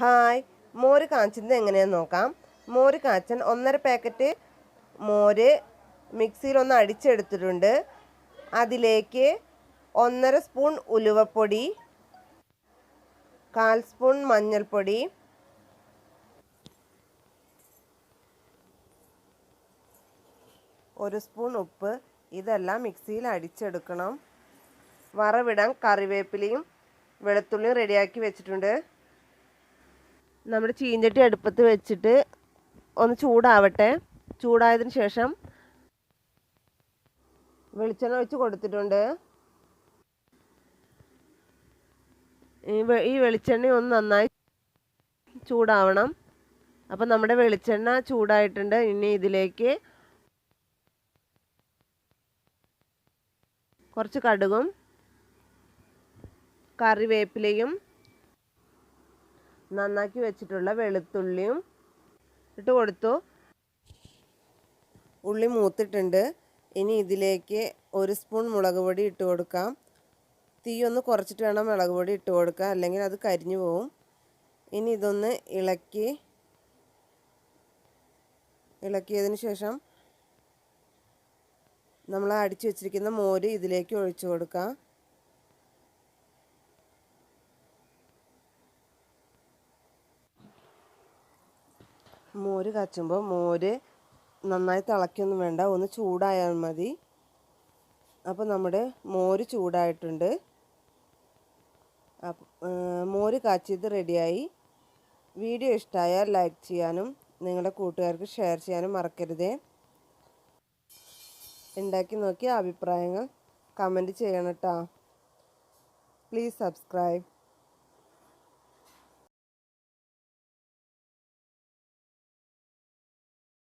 Hi. മോര് കാച്ചുന്നത് എങ്ങനെയാന്ന് നോക്കാം. മോര് കാച്ചാൻ ഒന്നര പാക്കറ്റ് മോര് മിക്സിയിൽ ഒന്ന് അടിച്ചെടുത്തിട്ടുണ്ട്. അതിലേക്ക് ഒന്നര സ്പൂൺ ഉലുവപ്പൊടി കാൽ സ്പൂൺ മഞ്ഞൾപ്പൊടി ഒരു സ്പൂൺ ഉപ്പ്. ഇതെല്ലാം മിക്സിയിൽ അടിച്ചെടുക്കണം. വറവിടാൻ കറിവേപ്പിലയും വെളുത്തുള്ളിയും റെഡിയാക്കി വെച്ചിട്ടുണ്ട്. നമ്മുടെ ചീഞ്ചട്ടി അടുപ്പത്ത് വെച്ചിട്ട് ഒന്ന് ചൂടാവട്ടെ. ചൂടായതിന് ശേഷം വെളിച്ചെണ്ണ ഒഴിച്ച് കൊടുത്തിട്ടുണ്ട്. ഈ വെളിച്ചെണ്ണ ഒന്ന് നന്നായി ചൂടാവണം. അപ്പം നമ്മുടെ വെളിച്ചെണ്ണ ചൂടായിട്ടുണ്ട്. ഇനി ഇതിലേക്ക് കുറച്ച് കടുകും കറിവേപ്പിലയും നന്നാക്കി വെച്ചിട്ടുള്ള വെളുത്തുള്ളിയും ഇട്ട് കൊടുത്തു. ഉള്ളി മൂത്തിട്ടുണ്ട്. ഇനി ഇതിലേക്ക് ഒരു സ്പൂൺ മുളക് പൊടി ഇട്ട് കൊടുക്കാം. തീ ഒന്ന് കുറച്ചിട്ട് വേണം മുളക് പൊടി ഇട്ട് കൊടുക്കുക അല്ലെങ്കിൽ അത് കരിഞ്ഞു പോവും. ഇനി ഇതൊന്ന് ഇളക്കി ഇളക്കിയതിന് ശേഷം നമ്മൾ അടിച്ചു വെച്ചിരിക്കുന്ന മോര് ഇതിലേക്ക് ഒഴിച്ചു കൊടുക്കാം. മോര് കാച്ചുമ്പോൾ മോര് നന്നായി തിളയ്ക്കൊന്നും വേണ്ട. ഒന്ന് ചൂടായാൽ മതി. അപ്പോൾ നമ്മുടെ മോര് ചൂടായിട്ടുണ്ട്. മോര് കാച്ചിയത് റെഡിയായി. വീഡിയോ ഇഷ്ടമായാൽ ലൈക്ക് ചെയ്യാനും നിങ്ങളുടെ കൂട്ടുകാർക്ക് ഷെയർ ചെയ്യാനും മറക്കരുതേ. ഉണ്ടാക്കി നോക്കി അഭിപ്രായങ്ങൾ കമന്റ് ചെയ്യണം കേട്ടോ പ്ലീസ് സബ്സ്ക്രൈബ്.